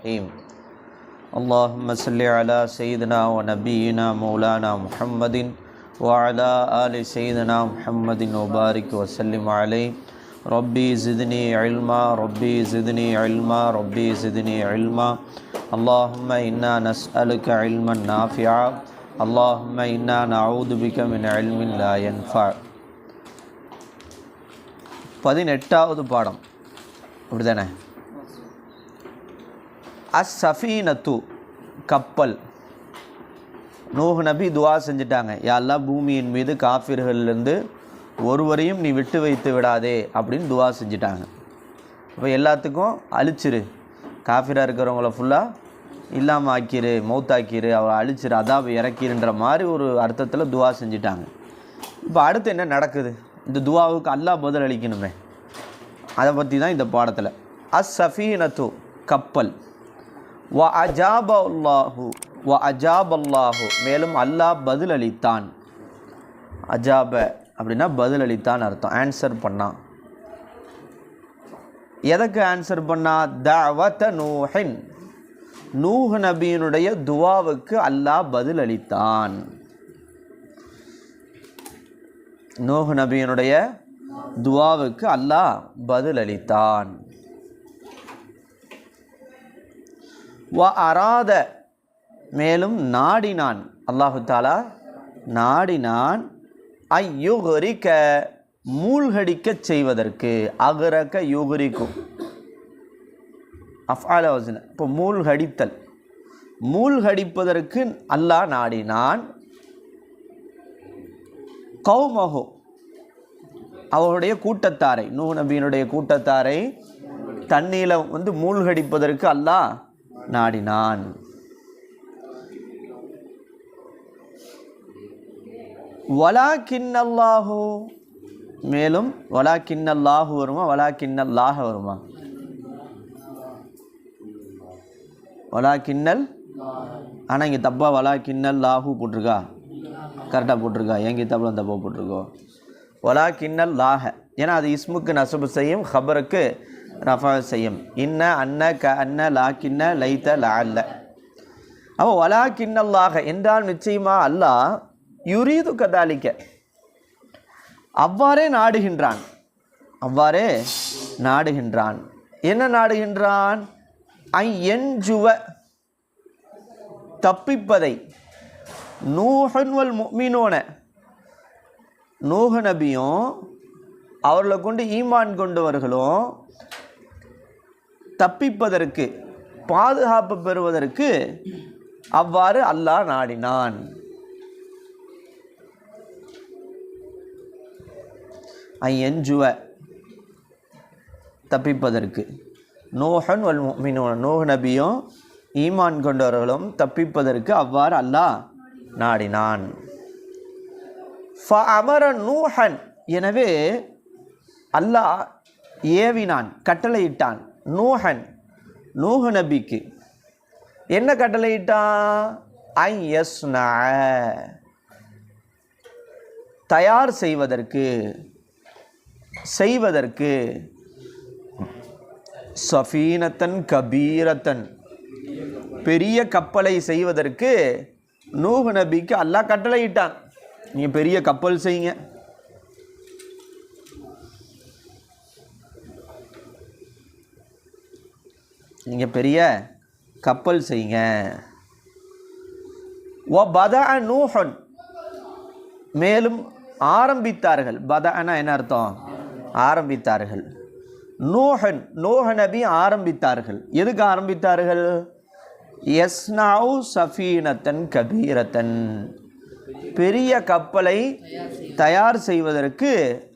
الرحيم اللهم صل على سيدنا ونبينا مولانا محمد وعلى آل سيدنا محمد وبارك وسلم عليه ربي زدني علما ربي زدني علما ربي زدني علما اللهم إنا نسألك علما نافعا اللهم إنا نعوذ بك من علم لا ينفع பதினெட்டாவது பாடம் அப்படிதானே அஸ் சஃபீனத்து கப்பல். நூஹ் நபி துவா செஞ்சுட்டாங்க. யாரெல்லாம் பூமியின் மீது காஃபிர்கள்லேருந்து ஒருவரையும் நீ விட்டு வைத்து விடாதே அப்படின்னு துவா செஞ்சுட்டாங்க. இப்போ எல்லாத்துக்கும் அழிச்சிரு. காஃபிராக இருக்கிறவங்கள ஃபுல்லாக இல்லாமல் ஆக்கிரு மௌத்தாக்கிரு அவளை அழிச்சிரு அதான் இறக்கிருன்ற மாதிரி ஒரு அர்த்தத்தில் துவா செஞ்சுட்டாங்க. இப்போ அடுத்து என்ன நடக்குது? இந்த துவாவுக்கு அல்லா பதில் அளிக்கணுமே அதை பற்றி தான் இந்த பாடத்தில். அஸ் சஃபீனத்து கப்பல். வ அஜாப அல்லாஹு வ அஜாபல்லாஹு மேலும் அல்லாஹ் பதில் அளித்தான் அஜாப அப்படின்னா பதில் அளித்தான் அர்த்தம். ஆன்சர் பண்ணான் எதற்கு ஆன்சர் பண்ணா? தவத நூஹின். நூஹ் நபியினுடைய துவாவுக்கு அல்லாஹ் பதில் அளித்தான் நூஹ் நபியினுடைய துவாவுக்கு அல்லாஹ் பதில் அளித்தான் வ அராத மேலும் நாடினான். அல்லாஹு தாலா நாடினான். ஐயுகரிக்க மூழ்கடிக்கச் செய்வதற்கு. அகரக்க யுகரிக்கும் அஃபால வசன இப்போ மூழ்கடித்தல். மூழ்கடிப்பதற்கு அல்லாஹ் நாடினான். கௌமஹோ அவருடைய கூட்டத்தாரை நூ நபியினுடைய கூட்டத்தாரை தண்ணியில் வந்து மூழ்கடிப்பதற்கு அல்லாஹ் நாடினான். வலா கிண்ணல்லாஹோ மேலும் வலா கிண்ணல்லாஹு வருமா? வலா கிண்ணல்லாக வருமா? வலா கிண்ணல் ஆனால் இங்கே தப்பாக வலா கிண்ணல் லாஹு போட்டிருக்கா? கரெக்டாக போட்டிருக்கா? என் கித்தாப்பில் தப்பாக போட்டிருக்கோம் வலா கிண்ணல் லாக ஏன்னா அது இஸ்முக்கு நசபு செய்யும் ஹபருக்கு ரஃபா செய்யும். இன்ன அன்ன க அன்ன லா கின்ன லைத்த லா அல்ல அப்போ வலா கிண்ணல்லாக என்றால் நிச்சயமா அல்லாஹ் யுரீது கதாலிக்க. அவ்வாறே நாடுகின்றான். அவ்வாறே நாடுகின்றான். என்ன நாடுகின்றான்? ஐ என்ஜுவ தப்பிப்பதை. நூஹன்வல் மீனோன நூஹ நபியும் அவர்களை கொண்டு ஈமான் கொண்டவர்களும் தப்பிப்பதற்கு பாதுகாப்பு பெறுவதற்கு அவ்வாறு அல்லாஹ் நாடினான். ஐ தப்பிப்பதற்கு. நோஹன் வல் முக்மினோன் நோஹ் நபியும் ஈமான் கொண்டவர்களும் தப்பிப்பதற்கு அவ்வாறு அல்லாஹ் நாடினான். ஃப அமர நூஹன் எனவே அல்லாஹ் ஏவினான் கட்டளையிட்டான். நூஹன் நூஹ நபிக்கு. என்ன கட்டளையிட்டான்? ஐ எஸ் தயார் செய்வதற்கு செய்வதற்கு சஃபீனத்தன் கபீரத்தன். பெரிய கப்பலை செய்வதற்கு நூஹ் நபிக்கு அல்லாஹ் கட்டளையிட்டான். நீங்கள் பெரிய கப்பல் செய்யுங்க. நீங்கள் பெரிய கப்பல் செய்யுங்க. ஓ பத நூஹன். மேலும் ஆரம்பித்தார்கள். பதனா என்ன அர்த்தம்? ஆரம்பித்தார்கள். நூஹன் நூஹ நபி ஆரம்பித்தார்கள். எதுக்கு ஆரம்பித்தார்கள்? எஸ்னாவு சஃபீனத்தன் கபீரத்தன். பெரிய கப்பலை தயார் செய்வதற்கு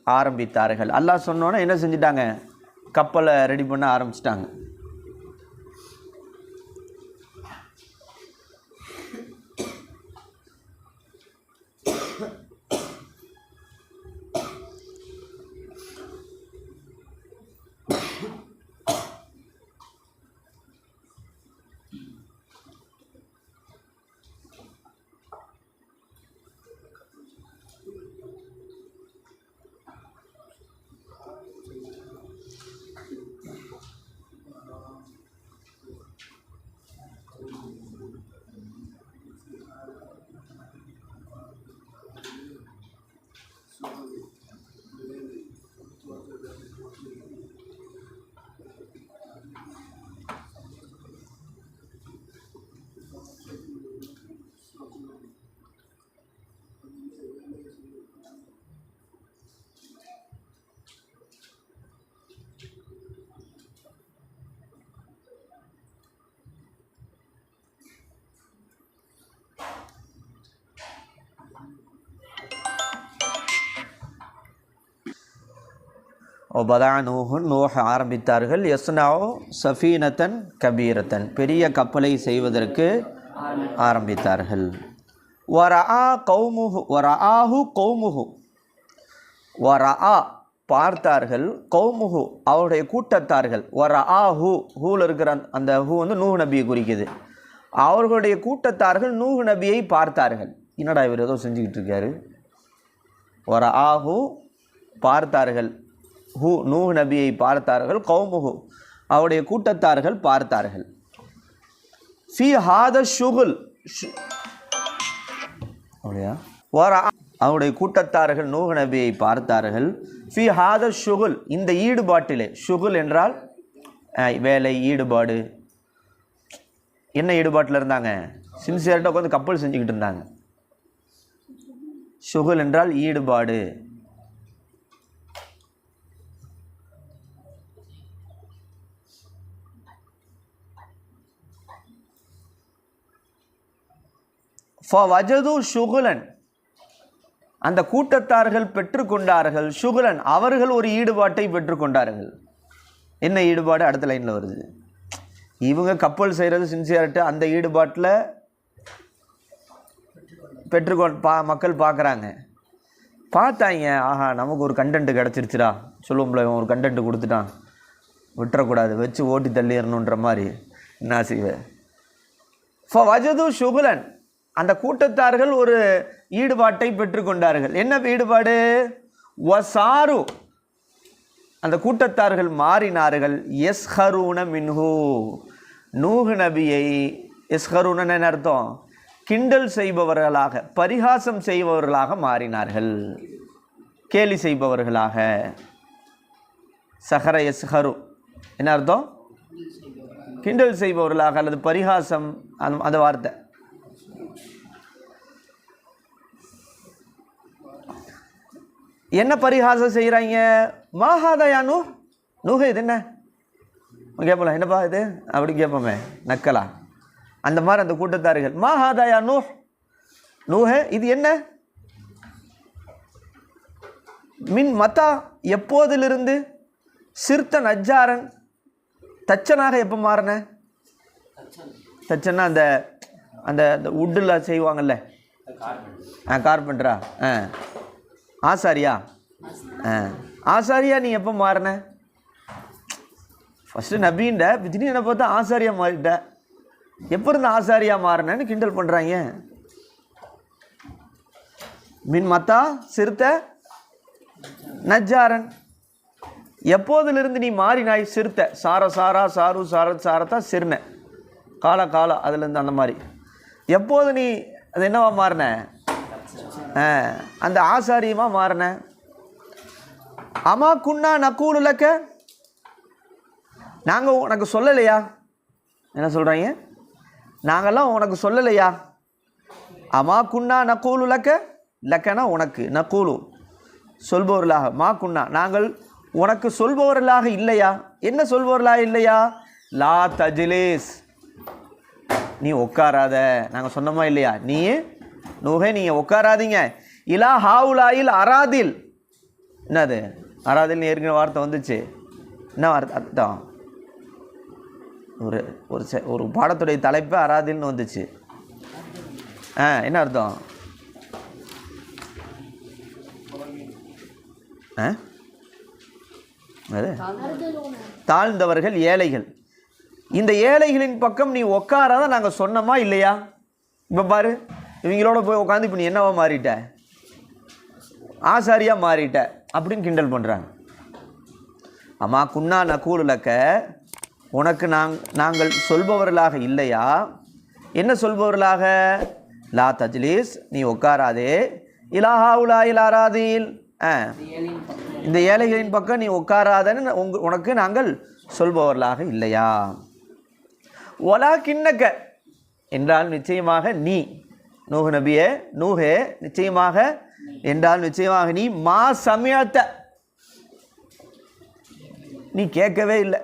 ஆரம்பித்தார்கள். அல்லாஹ் சொன்னோன்னே என்ன செஞ்சிட்டாங்க? கப்பலை ரெடி பண்ண ஆரம்பிச்சிட்டாங்க. ஒபதா நூஹுன் ஆரம்பித்தார்கள். யஸ்னாவோ சஃபீனத்தன் கபீரத்தன். பெரிய கப்பலை செய்வதற்கு ஆரம்பித்தார்கள். வரஆ கௌமுஹு வரஆஹு கௌமுஹு. வரஆ பார்த்தார்கள் கௌமுஹு அவருடைய கூட்டத்தார்கள். வரஆ ஹூ ஹூவில் இருக்கிற அந்த- ஹூ வந்து நூஹ் நபியை குறிக்குது. அவர்களுடைய கூட்டத்தார்கள் நூஹ் நபியை பார்த்தார்கள். என்னடா இவர் ஏதோ செஞ்சுக்கிட்டு இருக்காரு? ஒரு ஆஹு பார்த்தார்கள். ஹூ நூஹ் நபியை பார்த்தார்கள் கௌமுஹு அவருடைய கூட்டத்தார்கள் பார்த்தார்கள். ஃபி ஹாத ஷுகுல் ஷு- அப்படியா? ஒரு அவருடைய கூட்டத்தார்கள் நூஹ் நபியை பார்த்தார்கள். ஃபி ஹாத ஷுகுல் இந்த ஈடுபாட்டிலே ஷுகுல் என்றால் வேலை ஈடுபாடு. என்ன ஈடுபாட்டில் இருந்தாங்க? சின்சியர்ட்டாக உட்காந்து கப்பல் செஞ்சுக்கிட்டு இருந்தாங்க. ஷுகுல் என்றால் ஈடுபாடு. வஜது ஷுகுலன் அந்த கூட்டத்தார்கள் பெற்றுக்கொண்டார்கள். ஷுகுலன் அவர்கள் ஒரு ஈடுபாட்டை பெற்றுக்கொண்டார்கள். என்ன ஈடுபாடு? அடுத்த லைனில் வருது. இவங்க கப்பல் செய்கிறது சின்சியர்ட்டு அந்த ஈடுபாட்டில் பெற்றுக்கொள் பா மக்கள் பார்க்குறாங்க. பார்த்தாங்க ஆஹா நமக்கு ஒரு கண்டென்ட் கிடச்சிருச்சுடா. சொல்லுவோம்ல இவன் ஒரு கண்டென்ட் கொடுத்துட்டான். விட்டுறக்கூடாது. வச்சு ஓட்டி தள்ளிடணுன்ற மாதிரி. என்ன செய்வேன் வஜது சுகுலன் அந்த கூட்டத்தார்கள் ஒரு ஈடுபாட்டை பெற்றுக்கொண்டார்கள் என்ன ஈடுபாடு? வசாரு. அந்த கூட்டத்தார்கள் மாறினார்கள். எஸ்ஹரூன மின்ஹு. நூஹ் நபியை எஸ்ஹரூன என்ன அர்த்தம்? கிண்டல் செய்பவர்களாக பரிகாசம் செய்பவர்களாக மாறினார்கள். கேலி செய்பவர்களாக. சஹர எஸ்ஹரு. என்ன அர்த்தம்? கிண்டல் செய்பவர்களாக அல்லது பரிகாசம் அந்த அந்த வார்த்தை. என்ன பரிகாசம் செய்கிறாங்க மாஹாதயா நூ நூக இது என்ன? கேட்பலாம் என்னப்பா இது? அப்படி கேட்போமே நக்கலா? அந்த மாதிரி அந்த கூட்டத்தார்கள். மாஹாதயா நூ நூஹே? இது என்ன? மின் மத்தா எப்போதிலிருந்து சிறுத்த நஜ்ஜாரன் தச்சனாக எப்போ மாறின? தச்சன்னா அந்த அந்த அந்த உட்டில் செய்வாங்கல்ல? ஆ கார்பெண்டரா ஆ. ஆசாரியா? ஆ. ஆசாரியா நீ எப்போ மாறின? ஃபஸ்ட்டு நபீன்ட திடீர்னு என்ன பார்த்தா ஆசாரியா மாறிட்ட. எப்போ இருந்த ஆசாரியா மாறினேன்னு கிண்டல் பண்ணுறாங்க மின் மத்தா சிறுத்தை நஜாரன் எப்போதிலிருந்து நீ மாறினாய் சிறுத்தை? சார சாரா சாரு சார சாரத்தா சிறுன. கால காலா அதுலேருந்து அந்த மாதிரி. எப்போது நீ அது என்னவா மாறின? அந்த ஆசாரியமாக மாறினேன் அம்மா குன்னா நக்கூலுலக்க நாங்கள் உனக்கு சொல்லலையா? என்ன சொல்கிறாங்க நாங்கள்லாம் உனக்கு சொல்லலையா? அம்மா குன்னா நக்கூல் லக்க? லக்கனா உனக்கு நக்கூலு சொல்பவர்களாக மா குன்னா நாங்கள் உனக்கு சொல்பவர்களாக இல்லையா? என்ன சொல்பவர்களாக இல்லையா? லா தஜிலேஸ். நீ உட்காராத. நாங்கள் சொன்னோமா இல்லையா? நீ நூகே நீங்கள் உட்காராதீங்க. இலா ஹாவுலாயில் அராதில். என்னது? அராதில் ஏற்கனவே வார்த்தை வந்துச்சு. என்ன வார்த்தை? அர்த்தம் ஒரு ஒரு ஒரு பாடத்துடைய தலைப்பு அராதில்னு வந்துச்சு. ஆ என்ன அர்த்தம்? ஆ? அது தாழ்ந்தவர்கள் ஏழைகள். இந்த ஏழைகளின் பக்கம் நீ உட்காராத நாங்கள் சொன்னோமா இல்லையா? இப்போ பாரு. இவங்களோட போய் உட்காந்து இப்போ நீ என்னவா மாறிட்ட? ஆசாரியாக மாறிட்ட அப்படின்னு கிண்டல் பண்ணுறாங்க அம்மா குன்னா நக்கூலுலக்க உனக்கு நாங் நாங்கள் சொல்பவர்களாக இல்லையா? என்ன சொல்பவர்களாக? லா தஜ்லீஸ் நீ உட்காராதே. இலாஹா உலா இலாராதீல் ஆ. இந்த ஏழைகளின் பக்கம் நீ உட்காராதன்னு உங்க உனக்கு நாங்கள் சொல்பவர்களாக இல்லையா? ஒலா கிண்ணக்க. என்றால் நிச்சயமாக நீ. நூஹ் நபியே நூஹே நிச்சயமாக என்றால் நிச்சயமாக நீ மா சமயத்த நீ கேட்கவே இல்லை.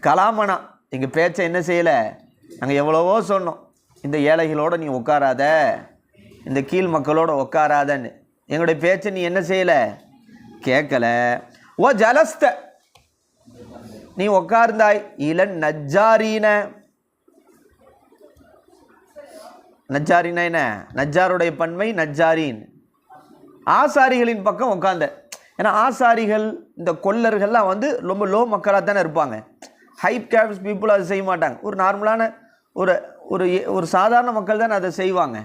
கலாமனா எங்கள் பேச்சை என்ன செய்யலை? நாங்கள் எவ்வளவோ சொன்னோம். இந்த ஏழைகளோட நீ உட்காராத. இந்த கீழ் மக்களோட உட்காராதன்னு. எங்களுடைய பேச்சை நீ என்ன செய்யலை? கேட்கல. ஓ ஜலஸ்த. நீ உட்கார்ந்தாய். இளன் நஜ்ஜாரீன. நஜ்ஜாரினா என்ன? நஜ்ஜாருடைய பன்மை நஜ்ஜாரின் ஆசாரிகளின் பக்கம் உட்காந்த ஏன்னா ஆசாரிகள் இந்த கொல்லர்கள்லாம் வந்து ரொம்ப லோ மக்களாக தானே இருப்பாங்க. ஹை கேப்ஸ் பீப்புள் அதை செய்ய மாட்டாங்க. ஒரு நார்மலான ஒரு ஒரு ஒரு சாதாரண மக்கள் தானே அதை செய்வாங்க.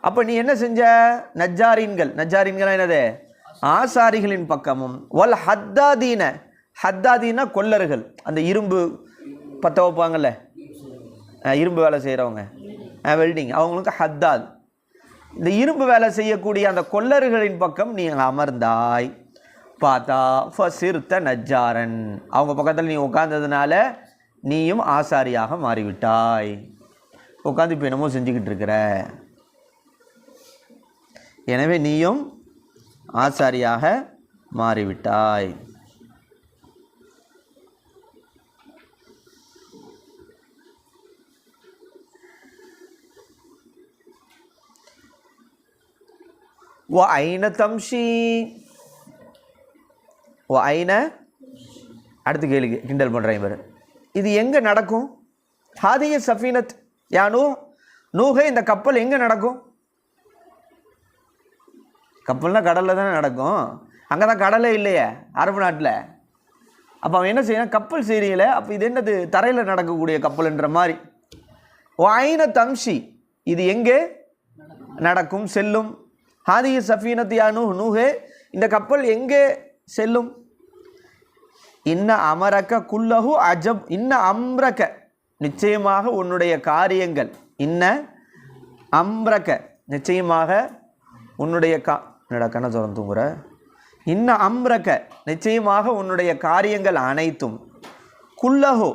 அப்போ நீ என்ன செஞ்ச? நஜ்ஜாரீன்கள் நஜ்ஜாரீன்கள் என்னது? ஆசாரிகளின் பக்கமும். வல் ஹத்தாதீன. ஹத்தாதீனா கொல்லர்கள். அந்த இரும்பு பற்ற வைப்பாங்கல்ல? இரும்பு வேலை செய்கிறவங்க வெல்டிங் அவங்களுக்கு ஹத்தாத் இந்த இரும்பு வேலை செய்யக்கூடிய அந்த கொல்லர்களின் பக்கம் நீ அமர்ந்தாய். பார்த்தா ஃபசிர்த்த நஜ்ஜாரன். அவங்க பக்கத்தில் நீ உட்கார்ந்ததுனால நீயும் ஆசாரியாக மாறிவிட்டாய். உட்காந்து இப்போ என்னமோ செஞ்சுக்கிட்டு இருக்கிற. எனவே நீயும் ஆசாரியாக மாறிவிட்டாய். வ ஐன தம்ஷி வ ஐன அடுத்து கேளுக்கு கிண்டல் பண்ணுறேன் இவர் இது எங்கே நடக்கும்? ஹாதிய சஃபீனத் யானு நூக இந்த கப்பல் எங்கே நடக்கும்? கப்பல்னால் கடலில் தானே நடக்கும். அங்கே தான் கடலே இல்லையே அரபு நாட்டில். அப்போ அவன் என்ன செய்யணும் கப்பல் செய்கிறீங்களே அப்போ இது என்னது? தரையில் நடக்கக்கூடிய கப்பல்ன்ற மாதிரி. வாயின தம்ஷி இது எங்கே? நடக்கும் செல்லும். ஹாதிய சஃபீனத் யா நூஹே இந்த கப்பல் எங்கே செல்லும்? இன்ன அமரக்க குல்லஹு அஜப் இன்ன அம்ரக்க. நிச்சயமாக உன்னுடைய காரியங்கள். இன்ன அம்ரக்க. நிச்சயமாக உன்னுடைய கா என்னடா கண்ண திறந்து தூங்குற? இன்ன அம்ரக்க. நிச்சயமாக உன்னுடைய காரியங்கள் அனைத்தும் குல்லஹு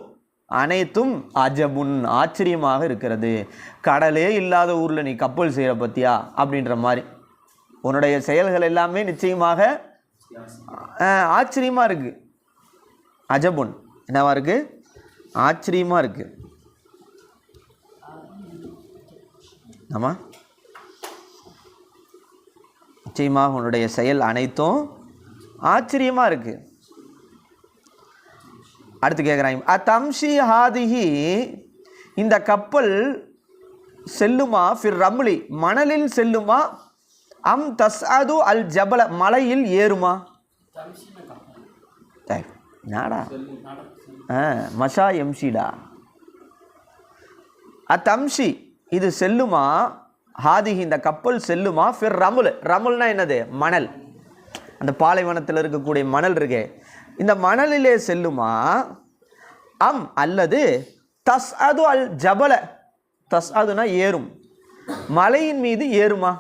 அனைத்தும் அஜபுன் ஆச்சரியமாக இருக்கிறது. கடலே இல்லாத ஊரில் நீ கப்பல் செய்கிற பற்றியா அப்படின்ற மாதிரி. உன்னுடைய செயல்கள் எல்லாமே நிச்சயமாக ஆச்சரியமாக இருக்குது அஜபுன் என்னவா இருக்குது ஆச்சரியமாக இருக்குது ஆமாம் நிச்சயமாக உன்னுடைய செயல் அனைத்தும் ஆச்சரியமாக இருக்குது அடுத்து கேட்குறாங்க அத்தம்ஷி ஹாதிஹி இந்த கப்பல் செல்லுமா? ஃபிர் ரம்லி மணலில் செல்லுமா? அம் தஸ்அது அல் ஜபல. மலையில் ஏறுமா? நாடா ஆ மஷா எம்ஷிடா அத்தம்ஷி இது செல்லுமா? ஹாதிஹி இந்த கப்பல் செல்லுமா? ஃபிர் ரமுல். ரமுல்னா என்னது? மணல். அந்த பாலைவனத்தில் இருக்கக்கூடிய மணல் இருக்கே. இந்த மணலிலே செல்லுமா? அம் அல்லது தஸ் அது அல் ஜபல. தஸ் அதுனா ஏறும். மலையின் மீது ஏறுமா?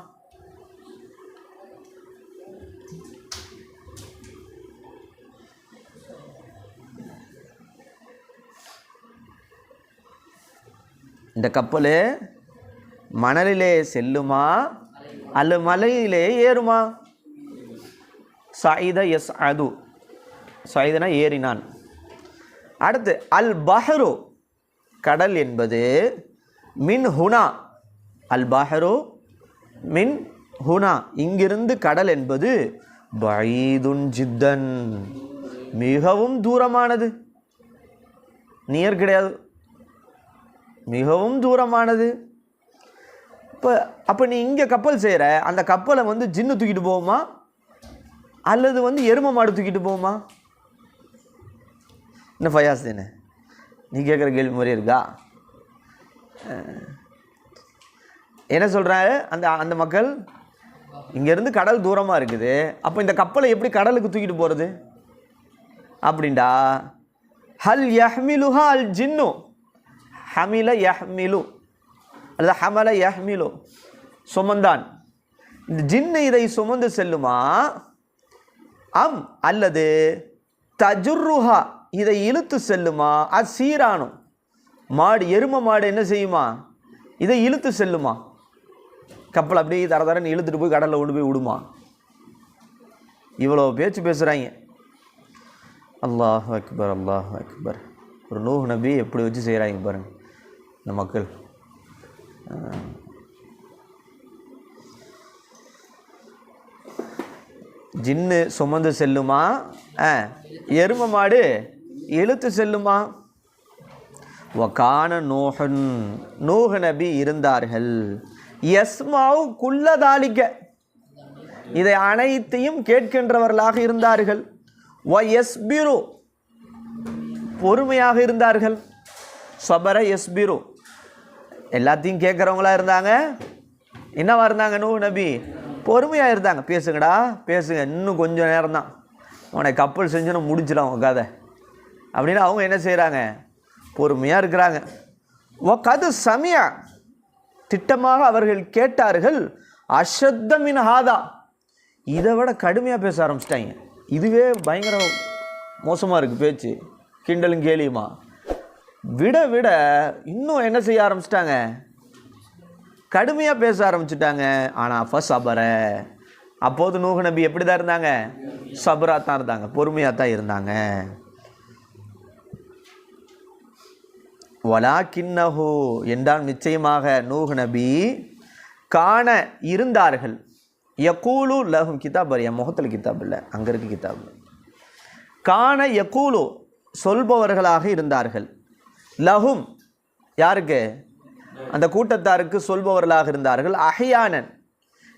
இந்த கப்பல் மணலிலே செல்லுமா? அல்ல மலையிலே ஏறுமா? சாயித எஸ் அது சாயிதனா ஏறினான். அடுத்து அல் பஹரு. கடல் என்பது மின் ஹுனா. அல் பஹரு மின் ஹுனா. இங்கிருந்து கடல் என்பது பைதுன் ஜித்தன். மிகவும் தூரமானது. நியர் கிடையாது. மிகவும் தூரமானது. இப்போ அப்போ நீ இங்கே கப்பல் செய்கிற அந்த கப்பலை வந்து ஜின்னு தூக்கிட்டு போகுமா? அல்லது வந்து எரும மாடு தூக்கிட்டு போகுமா? என்ன ஃபயாஸ் தானே நீ கேட்குற கேள்வி முறை இருக்கா? என்ன சொல்கிறாரு அந்த அந்த மக்கள் இங்கேருந்து கடல் தூரமாக இருக்குது. அப்போ இந்த கப்பலை எப்படி கடலுக்கு தூக்கிட்டு போகிறது அப்படின்டா. ஹல் யஹ்மிலுஹா அல் ஜின்னு. ஹமில யஹ்மிலு. அல்லது ஹமல யஹ்மிலு. சுமந்தான். இந்த ஜின்னு இதை சுமந்து செல்லுமா? அம் அல்லது தஜுர்ருஹா இதை இழுத்து செல்லுமா? அது சீரானும். மாடு எரும மாடு என்ன செய்யுமா? இதை இழுத்து செல்லுமா? கப்பல் அப்படியே தர தரன்னு இழுத்துட்டு போய் கடலில் கொண்டு போய் விடுமா? இவ்வளோ பேச்சு பேசுகிறாங்க அல்லாஹ் அக்பர் அல்லாஹ் அக்பர். ஒரு நூஹ் நபி எப்படி வச்சு செய்கிறாங்க பாருங்கள் இந்த மக்கள். ஜின்னு சுமந்து செல்லுமா? ஆ எரும மாடு இழுத்து செல்லுமா? வகான நோகன் நூஹ் நபி இருந்தார்கள். யஸ்மாவு குள்ளதாலிக்க இதை அனைத்தையும் கேட்கின்றவர்களாக இருந்தார்கள். வ யஸ்பிரு பொறுமையாக இருந்தார்கள். சபர யஸ்பிரு. எல்லாத்தையும் கேட்குறவங்களா இருந்தாங்க? என்னவா இருந்தாங்க நூ நபி? பொறுமையாக இருந்தாங்க. பேசுங்கடா பேசுங்க. இன்னும் கொஞ்சம் நேரம் தான் உனக்கு கப்பல் செஞ்சுன்னு முடிச்சிடும் உன் கதை. அப்படின்னு அவங்க என்ன செய்கிறாங்க பொறுமையாக இருக்கிறாங்க. ஓ கது சமியா. திட்டமாக அவர்கள் கேட்டார்கள் அஷத்தமின் ஹாதா. இதை விட கடுமையாக பேச ஆரம்பிச்சிட்டாங்க. இதுவே பயங்கர மோசமாக இருக்குது பேச்சு. கிண்டலும் கேலியுமா? விட விட இன்னும் என்ன செய்ய ஆரம்பிச்சிட்டாங்க? கடுமையாக பேச ஆரம்பிச்சிட்டாங்க. ஆனால் அப்போ சபர. அப்போது நூக நபி எப்படி தான் இருந்தாங்க? சபராக தான் இருந்தாங்க. பொறுமையாக தான் இருந்தாங்க. வலா கிண்ணஹு என்றால் நிச்சயமாக நூஹ் நபி காண இருந்தார்கள். யக்கூலு லஹும் கிதாப் என் முகத்தில் கிதாப் இல்லை. அங்கே இருக்கு கிதாப் காண யக்கூலு சொல்பவர்களாக இருந்தார்கள். லஹும் யாருக்கு? அந்த கூட்டத்தாருக்கு சொல்பவர்களாக இருந்தார்கள். அஹியானன்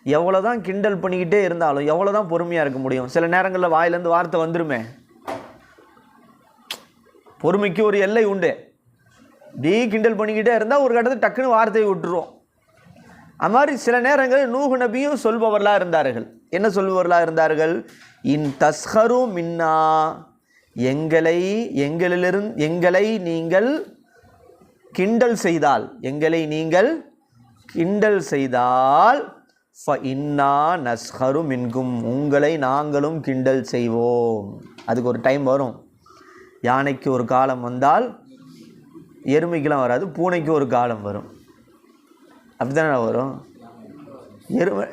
எவ்வளோதான் கிண்டல் பண்ணிக்கிட்டே இருந்தாலும் எவ்வளோ தான் பொறுமையாக இருக்க முடியும்? சில நேரங்களில் வாயிலேருந்து வார்த்தை வந்துருமே. பொறுமைக்கு ஒரு எல்லை உண்டு. டீ கிண்டல் பண்ணிக்கிட்டே இருந்தால் ஒரு கட்டத்தில் டக்குன்னு வார்த்தையை விட்டுருவோம். அது மாதிரி சில நேரங்களில் நூஹு நபியும் சொல்பவர்களாக இருந்தார்கள். என்ன சொல்பவர்களாக இருந்தார்கள்? இன் தஸ்ஹரும் மின்னா. எங்களை எங்களிலிருந்து எங்களை நீங்கள் கிண்டல் செய்தால் எங்களை நீங்கள் கிண்டல் செய்தால் ஃப இன்னா நஸ்ஹரு மின்கும் உங்களை நாங்களும் கிண்டல் செய்வோம். அதுக்கு ஒரு டைம் வரும். யானைக்கு ஒரு காலம் வந்தால் எருமைக்கெலாம் வராது பூனைக்கு ஒரு காலம் வரும். அப்படிதானே வரும்? எருமை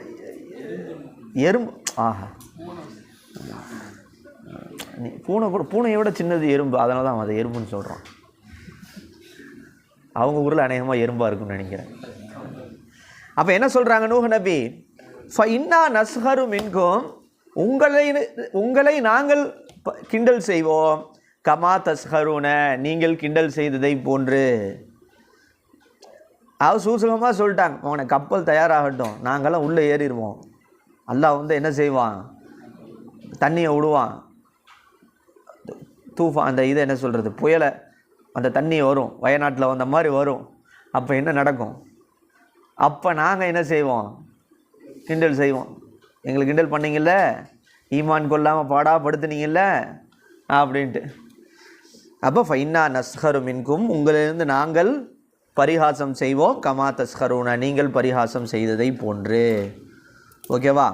எறும்பு ஆஹா. நீ பூனை கூட பூனையை விட சின்னது எறும்பு அதனால தான் அதை எறும்புன்னு சொல்கிறோம் அவங்க ஊரில் அநேகமாக எறும்பாக இருக்கும்னு நினைக்கிறேன். அப்போ என்ன சொல்கிறாங்க நூஹ் நபி? ஃப இன்னா நஸ்ஹரு மின்கும் உங்களை உங்களை நாங்கள் கிண்டல் செய்வோம். கமா தஸ்ஹருன நீங்கள் கிண்டல் செய்ததை போன்று. அவ சூசகமாக சொல்லிட்டாங்க அவனை கப்பல் தயாராகட்டும் நாங்கள்லாம் உள்ளே ஏறிடுவோம். அல்லாஹ் வந்து என்ன செய்வான்? தண்ணியை விடுவான் தூஃபா அந்த இதை என்ன சொல்கிறது புயலை அந்த தண்ணி வரும் வயநாட்டில் வந்த மாதிரி வரும். அப்போ என்ன நடக்கும்? அப்போ நாங்கள் என்ன செய்வோம்? கிண்டல் செய்வோம். எங்களுக்கு கிண்டல் பண்ணீங்கல்ல? ஈமான் கொள்ளாமல் பாடா படுத்துனீங்கல்ல? அப்படின்ட்டு. அப்போ ஃபைனா நஸ்ஹரு மின்கும் உங்களிலிருந்து நாங்கள் பரிகாசம் செய்வோம். கமா தஸ்ஹருன நீங்கள் பரிகாசம் செய்ததை போன்று. ஓகேவா?